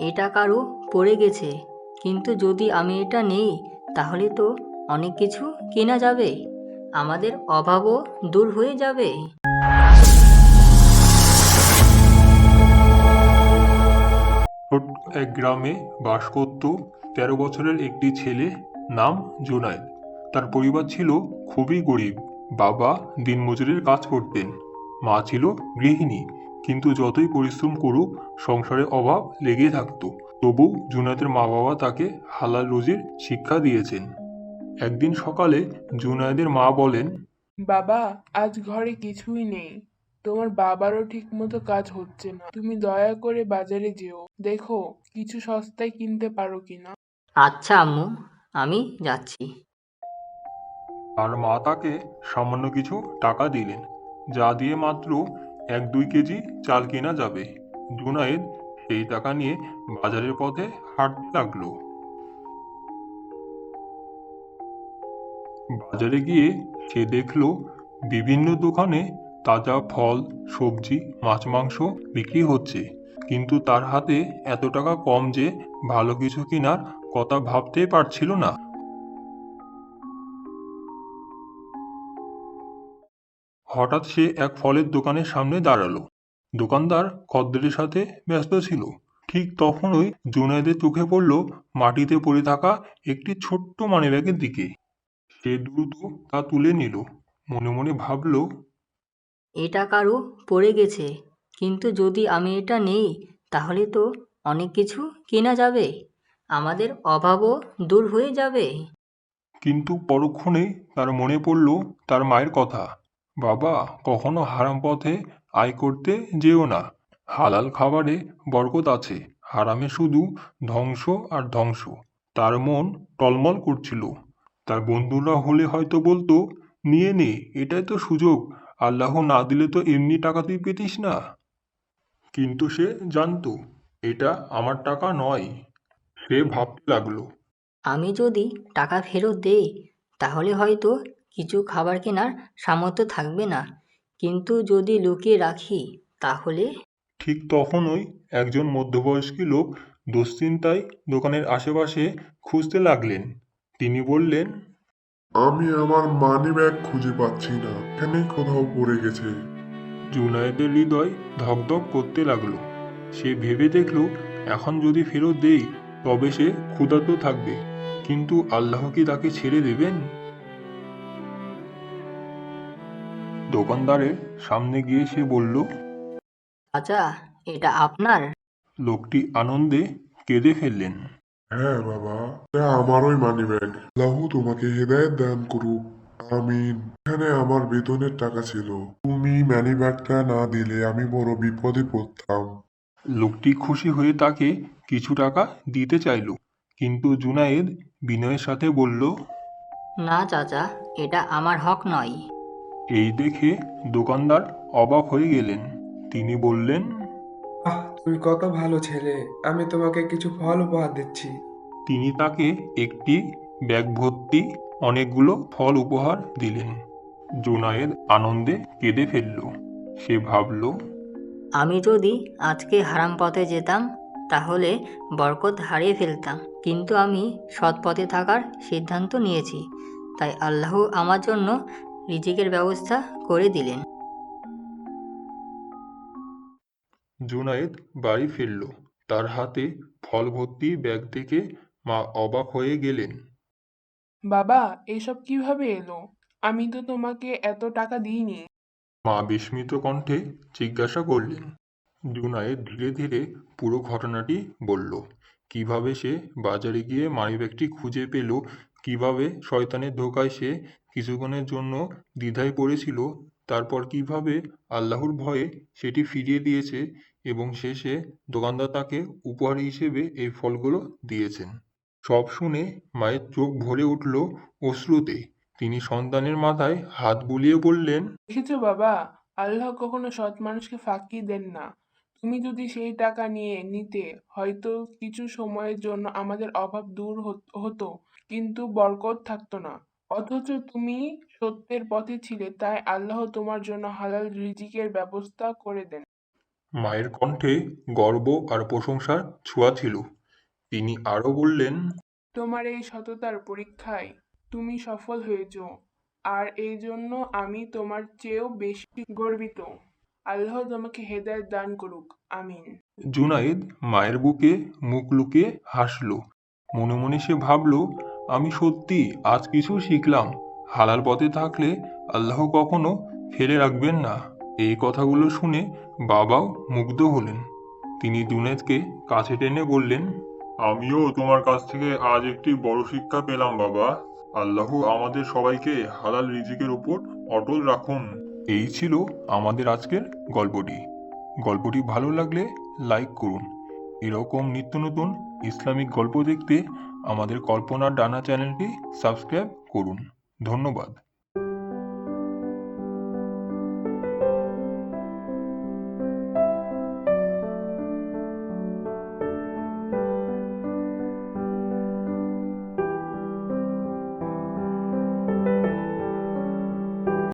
এটা কারও পড়ে গেছে। কিন্তু যদি আমি এটা নেই, তাহলে তো অনেক কিছু কেনা যাবে। আমাদের অভাবও দূর হয়ে যাবে। এক গ্রামে বাস করত তেরো বছরের একটি ছেলে নাম জুনায়েদ। তার পরিবার ছিল খুবই গরিব। বাবা দিনমজুরের কাজ করতেন। মা ছিল গৃহিণী। কিন্তু যতই পরিশ্রম করুক সংসারে অভাব লেগে থাকতো। তবু জুনায়েদের মা বাবা তাকে হালাল রুজির শিক্ষা দিয়েছেন। একদিন সকালে জুনায়েদের মা বলেন বাবা আজ ঘরে কিছুই নেই। তোমার বাবারও ঠিকমতো কাজ হচ্ছে না। তুমি দয়া করে বাজারে যেও। দেখো কিছু সস্তায় কিনতে পারো কিনা? আচ্ছা আম্মু আমি যাচ্ছি। আর মা তাকে সামান্য কিছু টাকা দিলেন। যা দিয়ে মাত্র এক দুই কেজি চাল কেনা যাবে। জুনায়েদ সেই টাকা নিয়ে বাজারের পথে হাঁটতে লাগল। বাজারে গিয়ে সে দেখল বিভিন্ন দোকানে তাজা ফল, সবজি, মাছ, মাংস বিক্রি হচ্ছে। কিন্তু তার হাতে এত টাকা কম যে ভালো কিছু কেনার কথা ভাবতেই পারছিল না। হঠাৎ সে এক ফলের দোকানের সামনে দাঁড়াল। দোকানদার খদ্দেরের সাথে ব্যস্ত ছিল। ঠিক তখনই জুনায়েদের চোখে পড়ল মাটিতে পড়ে থাকা একটি ছোট্ট মানিব্যাগের দিকে। সে দ্রুত তা তুলে নিল। মনে মনে ভাবল এটা কারও পড়ে গেছে। কিন্তু যদি আমি এটা নেই তাহলে তো অনেক কিছু কেনা যাবে। আমাদের অভাবও দূর হয়ে যাবে। কিন্তু পরক্ষণে তার মনে পড়ল তার মায়ের কথা। বাবা, কখনো হারাম পথে আয় করতে যেও না। হালাল খাবারে বরকত আছে। হারামে শুধু ধ্বংস আর ধ্বংস। তার মন টলমল করছিল। তার বন্ধুরা হলে হয়তো বলতো, নিয়ে নে, এটাই তো সুযোগ। আল্লাহ না দিলে তো এমনি টাকা তুই পেতিস না। কিন্তু সে জানতো, এটা আমার টাকা নয়। সে ভাবতে লাগল। আমি যদি টাকা ফেরত দেই, তাহলে হয়তো কিছু খাবার কেনার সামর্থ্য থাকবে না। কিন্তু যদি লুকিয়ে রাখি তাহলে? ঠিক তখনই একজন মধ্যবয়স্কী লোক দুশ্চিন্তায় দোকানের আশেপাশে খুঁজতে লাগলেন। তিনি বললেন আমি আমার মানি ব্যাগ খুঁজে পাচ্ছি না এখানে কোথাও পড়ে গেছে। জুনায়েদের হৃদয় ধকধক করতে লাগল। সে ভেবে দেখল এখন যদি ফেরত দেই তবে সে ক্ষুধার্ত থাকবে। কিন্তু আল্লাহ কি তাকে ছেড়ে দেবেন? দোকানদারের সামনে গিয়ে সে বলল আচ্ছা এটা আপনার? লোকটি আনন্দে কেঁদে ফেললেন। হ্যাঁ বাবা এটা আমারই মানি ব্যাগ আল্লাহ তোমাকে হেদায়ত দান করুক। আমিন। এখানে আমার বেতনের টাকা ছিল। তুমি মানি ব্যাগটা না দিলে আমি বড় বিপদে পড়তাম। লোকটি খুশি হয়ে তাকে কিছু টাকা দিতে চাইল কিন্তু জুনায়েদ বিনয়ের সাথে বলল না চাচা এটা আমার হক নয়। এই দেখে দোকানদার অবাক হয়ে গেলেন। তিনি বললেন আহ তুমি কত ভালো ছেলে আমি তোমাকে কিছু ফল উপহার দিচ্ছি। তিনি তাকে একটি ব্যাগ ভর্তি অনেকগুলো ফল উপহার দিলেন। জুনায়েদ আনন্দে কেঁদে ফেলল। সে ভাবল আমি যদি আজকে হারাম পথে যেতাম তাহলে বরকত হারিয়ে ফেলতাম। কিন্তু আমি সৎ পথে থাকার সিদ্ধান্ত নিয়েছি। তাই আল্লাহ আমার জন্য রিজিকের ব্যবস্থা করে দিলেন। জুনায়েদ বাড়ি ফিরল। তার হাতে ফল ভর্তি ব্যাগ দেখে মা অবাক হয়ে গেলেন। বাবা এসব কীভাবে এলো? আমি তো তোমাকে এত টাকা দিইনি। মা বিস্মিত কণ্ঠে জিজ্ঞাসা করলেন। জুনায়েদ ধীরে ধীরে পুরো ঘটনাটি বলল। কীভাবে সে বাজারে গিয়ে মানিব্যাগটি খুঁজে পেল কীভাবে শয়তানের ধোকায় সে কিছুক্ষণের জন্য দ্বিধায় পড়েছিল, তারপর কীভাবে আল্লাহর ভয়ে সেটি ফিরিয়ে দিয়েছে এবং শেষে দোকানদার তাকে উপহার হিসেবে এই ফলগুলো দিয়েছেন। সব শুনে মায়ের চোখ ভরে উঠল অশ্রুতে। তিনি সন্তানের মাথায় হাত বুলিয়ে বললেন, দেখেছ বাবা, আল্লাহ কখনো সৎ মানুষকে ফাঁকি দেন না। তুমি যদি সেই টাকা নিয়ে নিতে হয়তো কিছু সময়ের জন্য আমাদের অভাব দূর হতো কিন্তু বরকত থাকতো না। অথচ তুমি সত্যের পথে ছিলে তাই আল্লাহ তোমার জন্য হালাল রিজিকের ব্যবস্থা করে দেন। মায়ের কণ্ঠে গর্ব আর প্রশংসার ছোঁয়া ছিল। তিনি আরও বললেন তোমার এই সততার পরীক্ষায় তুমি সফল হয়েছ আর এই জন্য আমি তোমার চেয়েও বেশি গর্বিত। আল্লাহ তোমাকে হেদায়েত দান করুক আমিন। জুনায়েদ মায়ের বুকে মুখ লুকিয়ে হাসল। মনে মনে সে ভাবলো আমি সত্যি আজ কিছু শিখলাম। হালাল পথে থাকলে আল্লাহ কখনো ফেলে রাখবেন না। এই কথাগুলো শুনে বাবাও মুগ্ধ হলেন। তিনি জুনেদকে কাছে টেনে বললেন আমিও তোমার কাছ থেকে আজ একটি বড় শিক্ষা পেলাম বাবা। আল্লাহ আমাদের সবাইকে হালাল রিজিকের উপর অটল রাখুন। এই ছিল আমাদের আজকের গল্পটি। গল্পটি ভালো লাগলে লাইক করুন। এরকম নিত্য নতুন ইসলামিক গল্প দেখতে আমাদের কল্পনার ডানা চ্যানেলটি সাবস্ক্রাইব করুন। ধন্যবাদ।